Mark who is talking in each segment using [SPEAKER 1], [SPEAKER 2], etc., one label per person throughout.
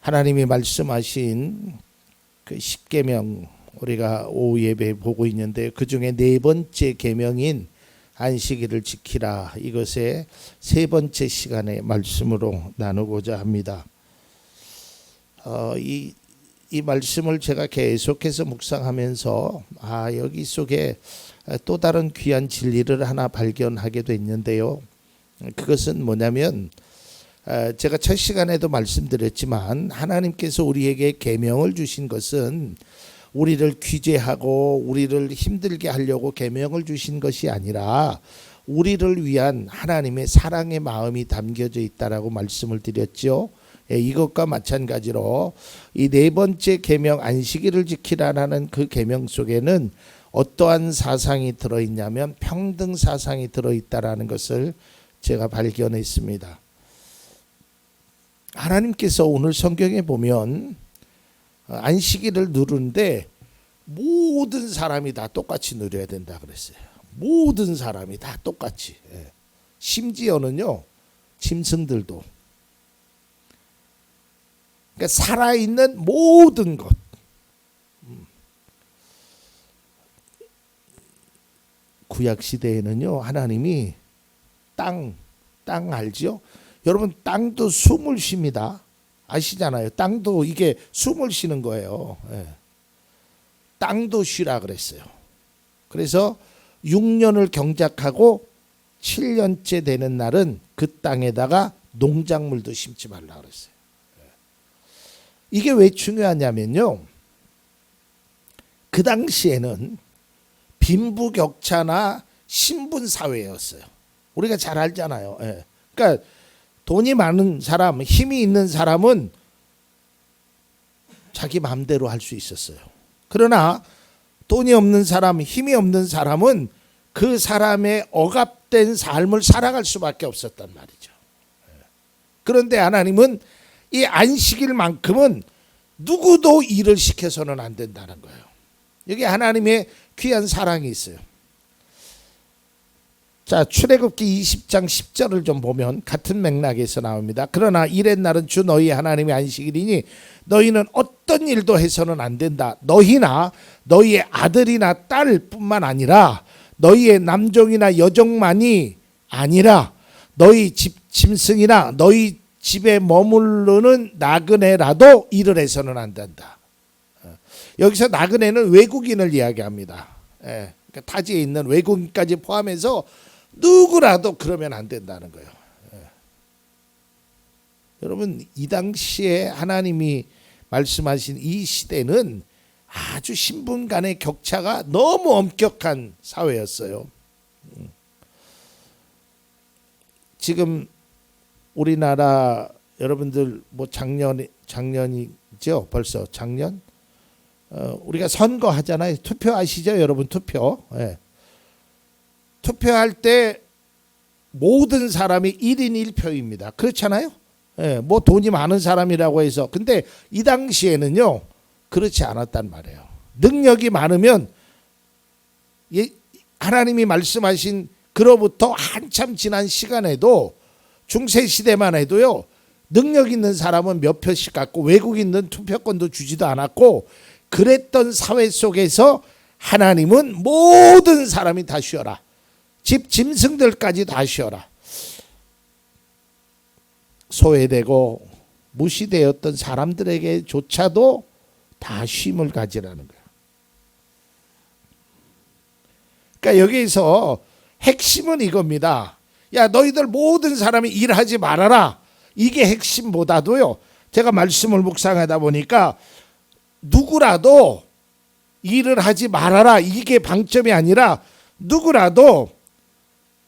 [SPEAKER 1] 하나님이 말씀하신 그 십계명 우리가 오후 예배 보고 있는데 그 중에 네 번째 계명인 안식일을 지키라 이것의 세 번째 시간의 말씀으로 나누고자 합니다. 어, 이, 이 말씀을 제가 계속해서 묵상하면서 아 여기 속에 또 다른 귀한 진리를 하나 발견하게 됐는데요. 그것은 뭐냐면 어, 제가 첫 시간에도 말씀드렸지만 하나님께서 우리에게 계명을 주신 것은 우리를 규제하고 우리를 힘들게 하려고 계명을 주신 것이 아니라 우리를 위한 하나님의 사랑의 마음이 담겨져 있다라고 말씀을 드렸죠. 예, 이것과 마찬가지로 이 네 번째 계명 안식일을 지키라라는 그 계명 속에는 어떠한 사상이 들어 있냐면 평등 사상이 들어 있다라는 것을 제가 발견했습니다. 하나님께서 오늘 성경에 보면 어, 안식일을 누르는데 모든 사람이 다 똑같이 누려야 된다 그랬어요. 모든 사람이 다 똑같이. 예. 심지어는요 짐승들도. 그러니까 살아있는 모든 것. 음. 구약 시대에는요 하나님이 땅, 땅 알지요? 여러분 땅도 숨을 쉽니다. 아시잖아요. 땅도 이게 숨을 쉬는 거예요. 예. 땅도 쉬라 그랬어요. 그래서 6년을 경작하고 7년째 되는 날은 그 땅에다가 농작물도 심지 말라 그랬어요. 예. 이게 왜 중요하냐면요. 그 당시에는 빈부격차나 신분 사회였어요. 우리가 잘 알잖아요. 예. 그러니까 돈이 많은 사람, 힘이 있는 사람은 자기 마음대로 할 수 있었어요. 그러나 돈이 없는 사람, 힘이 없는 사람은 그 사람의 억압된 삶을 살아갈 수밖에 없었단 말이죠. 그런데 하나님은 이 안식일만큼은 누구도 일을 시켜서는 안 된다는 거예요. 여기 하나님의 귀한 사랑이 있어요. 자, 출애굽기 20장 10절을 좀 보면 같은 맥락에서 나옵니다. 그러나 이렛 날은 주 너희 하나님의 안식일이니 너희는 어떤 일도 해서는 안 된다. 너희나 너희의 아들이나 딸뿐만 아니라 너희의 남종이나 여종만이 아니라 너희 집 짐승이나 너희 집에 머무르는 나그네라도 일을 해서는 안 된다. 어, 여기서 나그네는 외국인을 이야기합니다. 예, 그러니까 타지에 있는 외국인까지 포함해서 누구라도 그러면 안 된다는 거예요. 예. 여러분 이 당시에 하나님이 말씀하신 이 시대는 아주 신분 간의 격차가 너무 엄격한 사회였어요. 음. 지금 우리나라 여러분들 뭐 작년 작년이죠 벌써 작년 어, 우리가 선거 하잖아요 투표 아시죠 여러분 투표 예. 투표할 때 모든 사람이 1인 1표입니다. 그렇잖아요? 예, 뭐 돈이 많은 사람이라고 해서 근데 이 당시에는요. 그렇지 않았단 말이에요. 능력이 많으면 예, 하나님이 말씀하신 그로부터 한참 지난 시간에도 중세 시대만 해도요. 능력 있는 사람은 몇 표씩 갖고 외국인은 투표권도 주지도 않았고 그랬던 사회 속에서 하나님은 모든 사람이 다 쉬어라. 집 짐승들까지 다 쉬어라. 소외되고 무시되었던 사람들에게조차도 다 쉼을 가지라는 거야. 그러니까 여기서 핵심은 이겁니다. 야 너희들 모든 사람이 일하지 말아라. 이게 핵심보다도요. 제가 말씀을 묵상하다 보니까 누구라도 일을 하지 말아라. 이게 방점이 아니라 누구라도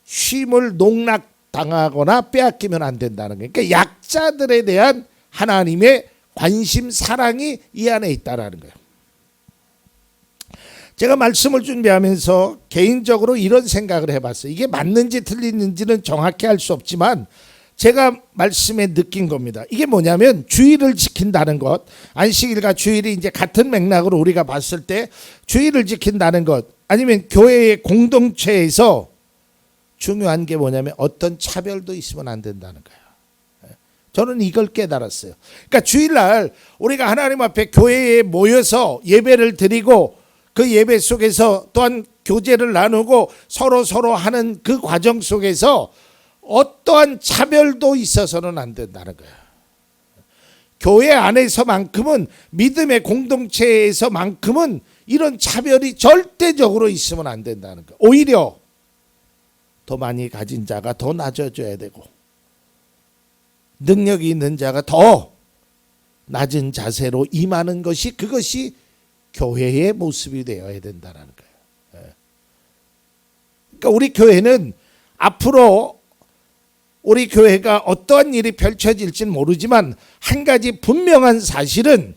[SPEAKER 1] 쉼을 농락당하거나 빼앗기면 안 된다는 거예요. 그러니까 약자들에 대한 하나님의 관심 사랑이 이 안에 있다라는 거예요. 제가 말씀을 준비하면서 개인적으로 이런 생각을 해봤어요. 이게 맞는지 틀리는지는 정확히 알 수 없지만 제가 말씀에 느낀 겁니다. 이게 뭐냐면 주의를 지킨다는 것, 안식일과 주일이 이제 같은 맥락으로 우리가 봤을 때 주의를 지킨다는 것, 아니면 교회의 공동체에서 중요한 게 뭐냐면 어떤 차별도 있으면 안 된다는 거예요. 저는 이걸 깨달았어요. 그러니까 주일날 우리가 하나님 앞에 교회에 모여서 예배를 드리고 그 예배 속에서 또한 교제를 나누고 서로 서로 하는 그 과정 속에서 어떠한 차별도 있어서는 안 된다는 거예요. 교회 안에서만큼은 믿음의 공동체에서만큼은 이런 차별이 절대적으로 있으면 안 된다는 거예요. 오히려 더 많이 가진 자가 더 낮아져야 되고 능력이 있는 자가 더 낮은 자세로 임하는 것이 그것이 교회의 모습이 되어야 된다는 거예요. 예. 그러니까 우리 교회는 앞으로 우리 교회가 어떠한 일이 펼쳐질지는 모르지만 한 가지 분명한 사실은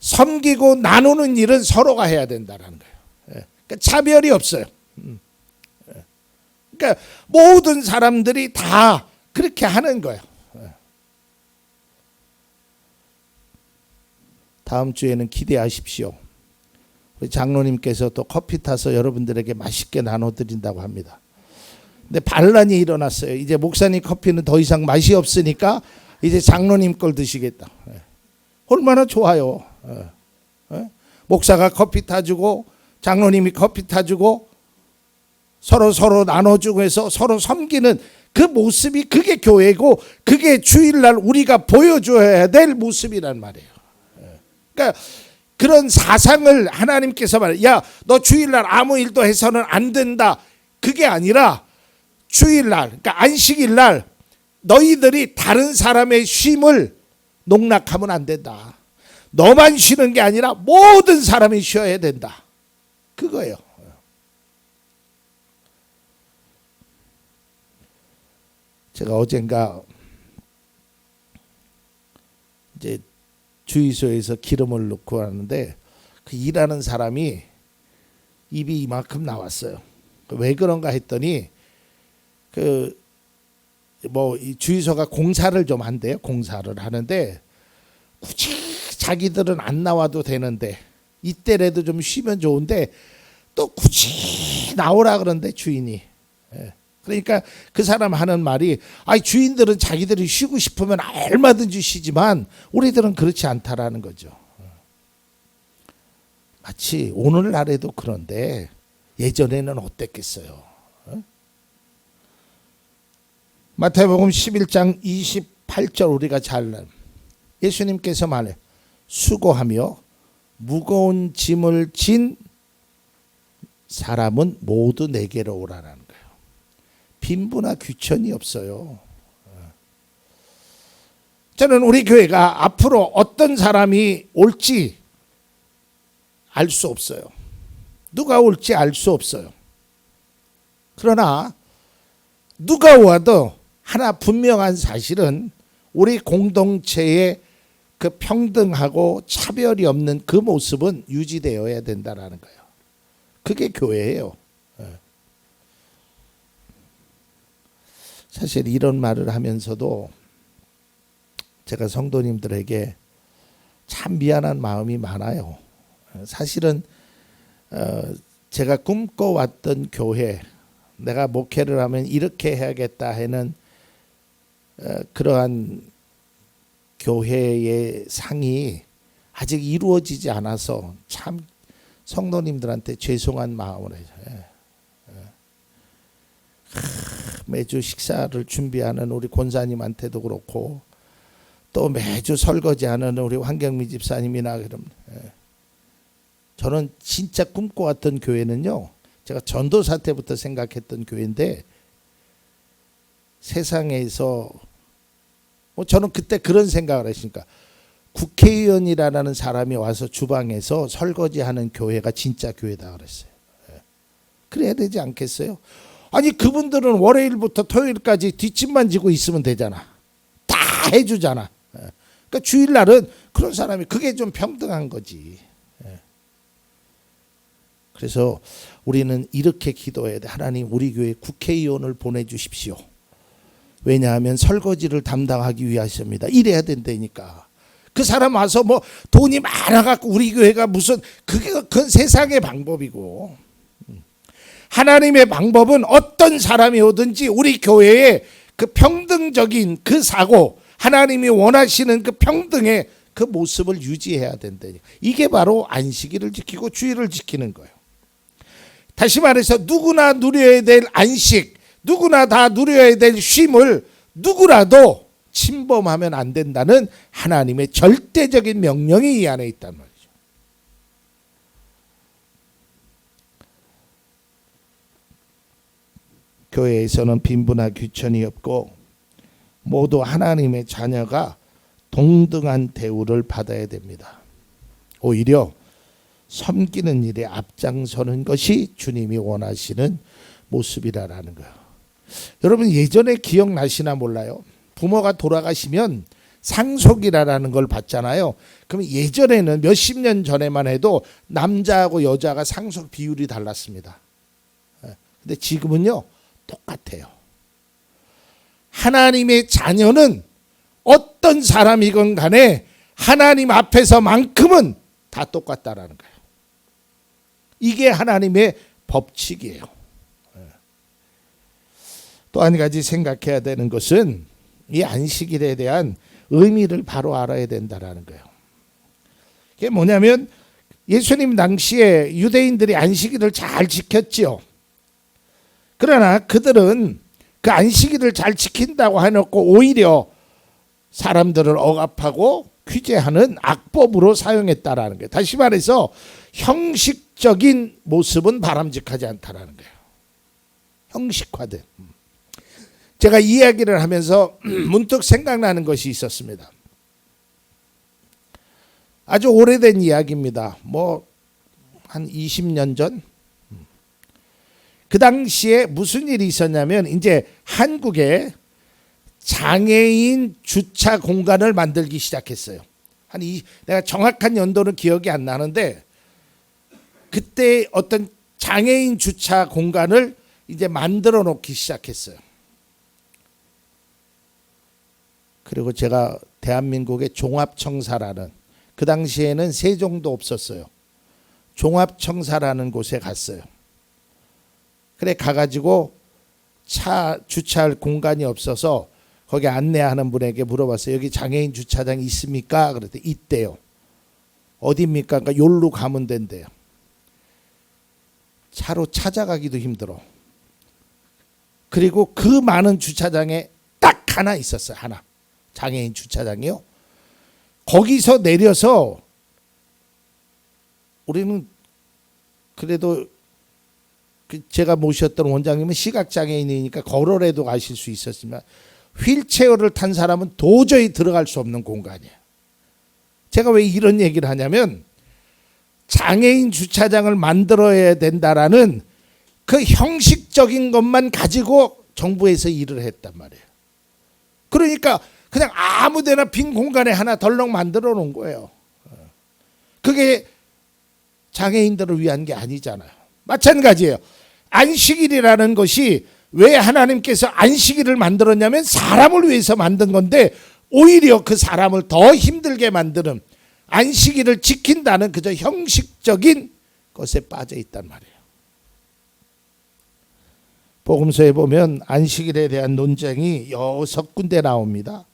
[SPEAKER 1] 섬기고 나누는 일은 서로가 해야 된다는 거예요. 예. 그러니까 차별이 없어요. 그러니까 모든 사람들이 다 그렇게 하는 거예요. 예. 다음 주에는 기대하십시오. 우리 장로님께서 또 커피 타서 여러분들에게 맛있게 나눠드린다고 합니다. 근데 반란이 일어났어요. 이제 목사님 커피는 더 이상 맛이 없으니까 이제 장로님 걸 드시겠다. 예. 얼마나 좋아요. 예. 예? 목사가 커피 타주고 장로님이 커피 타주고 서로 서로 나눠주고 해서 서로 섬기는 그 모습이 그게 교회고 그게 주일날 우리가 보여줘야 될 모습이란 말이에요. 예. 그러니까 그런 사상을 하나님께서 말해, 야, 너 주일날 아무 일도 해서는 안 된다. 그게 아니라 주일날, 그러니까 안식일날 너희들이 다른 사람의 쉼을 농락하면 안 된다. 너만 쉬는 게 아니라 모든 사람이 쉬어야 된다. 그거예요. 제가 어젠가 이제 주유소에서 기름을 넣고 하는데 그 일하는 사람이 입이 이만큼 나왔어요. 왜 그런가 했더니 그뭐이 주유소가 공사를 좀 한대요. 공사를 하는데 굳이 자기들은 안 나와도 되는데 이때라도 좀 쉬면 좋은데 또 굳이 나오라 그런데 주인이 예. 그러니까 그 사람 하는 말이 아 주인들은 자기들이 쉬고 싶으면 얼마든지 쉬지만 우리들은 그렇지 않다라는 거죠. 마치 오늘날에도 그런데 예전에는 어땠겠어요? 마태복음 11장 28절 우리가 잘 예수님께서 말해 수고하며 무거운 짐을 진 사람은 모두 내게로 오라라는. 빈부나 귀천이 없어요. 저는 우리 교회가 앞으로 어떤 사람이 올지 알 수 없어요. 누가 올지 알 수 없어요. 그러나 누가 와도 하나 분명한 사실은 우리 공동체의 그 평등하고 차별이 없는 그 모습은 유지되어야 된다라는 거예요. 그게 교회예요. 사실 이런 말을 하면서도 제가 성도님들에게 참 미안한 마음이 많아요. 사실은 어, 제가 꿈꿔왔던 교회, 내가 목회를 하면 이렇게 해야겠다 하는 어, 그러한 교회의 상이 아직 이루어지지 않아서 참 성도님들한테 죄송한 마음을 해요. 매주 식사를 준비하는 우리 권사님한테도 그렇고 또 매주 설거지하는 우리 황경미 집사님이나 그럼 예. 저는 진짜 꿈꿔왔던 교회는요. 제가 전도사 때부터 생각했던 교회인데 세상에서 뭐 저는 그때 그런 생각을 했으니까 국회의원이라는 사람이 와서 주방에서 설거지하는 교회가 진짜 교회다 그랬어요. 예. 그래야 되지 않겠어요? 아니 그분들은 월요일부터 토요일까지 뒷짐만 지고 있으면 되잖아. 다 해주잖아. 예. 그러니까 주일날은 그런 사람이 그게 좀 평등한 거지. 예. 그래서 우리는 이렇게 기도해야 돼. 하나님 우리 교회 국회의원을 보내주십시오. 왜냐하면 설거지를 담당하기 위하십니다. 이래야 된다니까. 그 사람 와서 뭐 돈이 많아갖고 우리 교회가 무슨 그게 그 세상의 방법이고 하나님의 방법은 어떤 사람이 오든지 우리 교회에 그 평등적인 그 사고 하나님이 원하시는 그 평등의 그 모습을 유지해야 된다니. 이게 바로 안식일을 지키고 주일을 지키는 거예요. 다시 말해서 누구나 누려야 될 안식, 누구나 다 누려야 될 쉼을 누구라도 침범하면 안 된다는 하나님의 절대적인 명령이 이 안에 있단 말이죠. 교회에서는 빈부나 귀천이 없고 모두 하나님의 자녀가 동등한 대우를 받아야 됩니다. 오히려 섬기는 일에 앞장서는 것이 주님이 원하시는 모습이라라는 거예요. 여러분 예전에 기억나시나 몰라요. 부모가 돌아가시면 상속이라는 걸 받잖아요. 그럼 예전에는 몇십 년 전에만 해도 남자하고 여자가 상속 비율이 달랐습니다. 예. 근데 지금은요 똑같아요. 하나님의 자녀는 어떤 사람이건 간에 하나님 앞에서만큼은 다 똑같다라는 거예요. 이게 하나님의 법칙이에요. 예. 또한 가지 생각해야 되는 것은 이 안식일에 대한 의미를 바로 알아야 된다라는 거예요. 이게 뭐냐면 예수님 당시에 유대인들이 안식일을 잘 지켰지요. 그러나 그들은 그 안식일을 잘 지킨다고 해놓고 오히려 사람들을 억압하고 규제하는 악법으로 사용했다라는 거예요. 다시 말해서 형식적인 모습은 바람직하지 않다라는 거예요. 형식화된. 제가 이야기를 하면서 문득 생각나는 것이 있었습니다. 아주 오래된 이야기입니다. 뭐 한 20년 전. 그 당시에 무슨 일이 있었냐면 이제 한국에 장애인 주차 공간을 만들기 시작했어요. 한 이, 내가 정확한 연도는 기억이 안 나는데 그때 어떤 장애인 주차 공간을 이제 만들어 놓기 시작했어요. 그리고 제가 대한민국의 종합청사라는 그 당시에는 세종도 없었어요. 종합청사라는 곳에 갔어요. 그래 가가지고 차 주차할 공간이 없어서 거기 안내하는 분에게 물어봤어요. 여기 장애인 주차장 있습니까? 그랬더니 있대요. 어디입니까? 그러니까 요로 가면 된대요. 차로 찾아가기도 힘들어. 그리고 그 많은 주차장에 딱 하나 있었어요. 하나. 장애인 주차장이요. 거기서 내려서 우리는 그래도 그 제가 모셨던 원장님은 시각 장애인이니까 걸어라도 가실 수 있었지만 휠체어를 탄 사람은 도저히 들어갈 수 없는 공간이에요. 제가 왜 이런 얘기를 하냐면 장애인 주차장을 만들어야 된다라는 그 형식적인 것만 가지고 정부에서 일을 했단 말이에요. 그러니까 그냥 아무 데나 빈 공간에 하나 덜렁 만들어 놓은 거예요. 그게 장애인들을 위한 게 아니잖아요. 마찬가지예요. 안식일이라는 것이 왜 하나님께서 안식일을 만들었냐면 사람을 위해서 만든 건데 오히려 그 사람을 더 힘들게 만드는 안식일을 지킨다는 그저 형식적인 것에 빠져 있단 말이에요. 복음서에 보면 안식일에 대한 논쟁이 여섯 군데 나옵니다.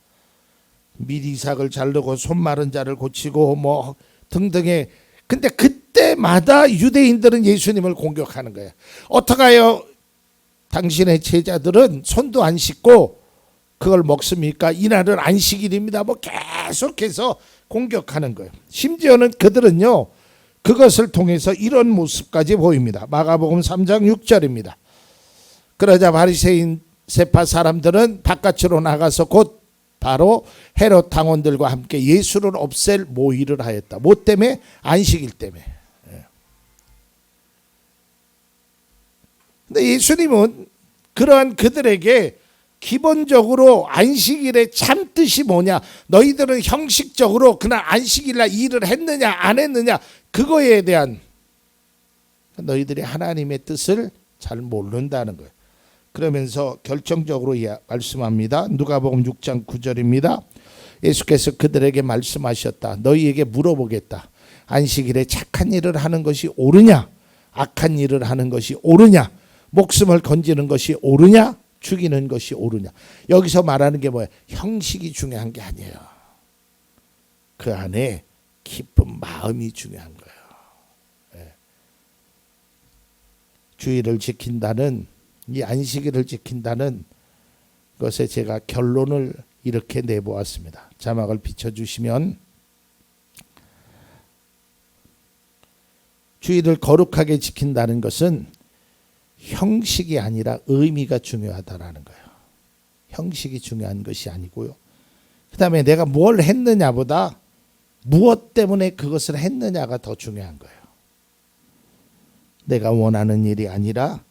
[SPEAKER 1] 미리삭을 자르고 손 마른 자를 고치고 뭐 등등의 근데 그 때마다 유대인들은 예수님을 공격하는 거예요. 어떡하여 당신의 제자들은 손도 안 씻고 그걸 먹습니까? 이날은 안식일입니다. 뭐 계속해서 공격하는 거예요. 심지어는 그들은요. 그것을 통해서 이런 모습까지 보입니다. 마가복음 3장 6절입니다. 그러자 바리새인 세파 사람들은 바깥으로 나가서 곧 바로 헤롯 당원들과 함께 예수를 없앨 모의를 하였다. 뭐 때문에? 안식일 때문에. 예. 근데 예수님은 그러한 그들에게 기본적으로 안식일의 참 뜻이 뭐냐? 너희들은 형식적으로 그날 안식일날 일을 했느냐 안 했느냐 그거에 대한 너희들이 하나님의 뜻을 잘 모른다는 거예요. 그러면서 결정적으로 말씀합니다. 누가복음 6장 9절입니다. 예수께서 그들에게 말씀하셨다. 너희에게 물어보겠다. 안식일에 착한 일을 하는 것이 옳으냐? 악한 일을 하는 것이 옳으냐? 목숨을 건지는 것이 옳으냐? 죽이는 것이 옳으냐. 여기서 말하는 게 뭐야? 형식이 중요한 게 아니에요. 그 안에 기쁜 마음이 중요한 거예요. 예. 주의를 지킨다는 이 안식일을 지킨다는 것에 제가 결론을 이렇게 내보았습니다. 자막을 비춰주시면 주의를 거룩하게 지킨다는 것은 형식이 아니라 의미가 중요하다라는 거예요. 형식이 중요한 것이 아니고요. 그 다음에 내가 뭘 했느냐보다 무엇 때문에 그것을 했느냐가 더 중요한 거예요. 내가 원하는 일이 아니라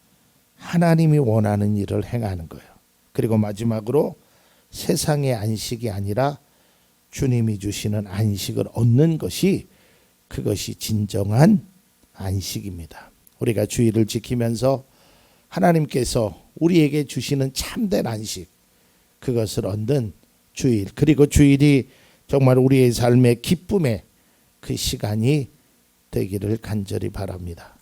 [SPEAKER 1] 하나님이 원하는 일을 행하는 거예요. 그리고 마지막으로 세상의 안식이 아니라 주님이 주시는 안식을 얻는 것이 그것이 진정한 안식입니다. 우리가 주의를 지키면서 하나님께서 우리에게 주시는 참된 안식 그것을 얻는 주일 그리고 주일이 정말 우리의 삶의 기쁨의 그 시간이 되기를 간절히 바랍니다.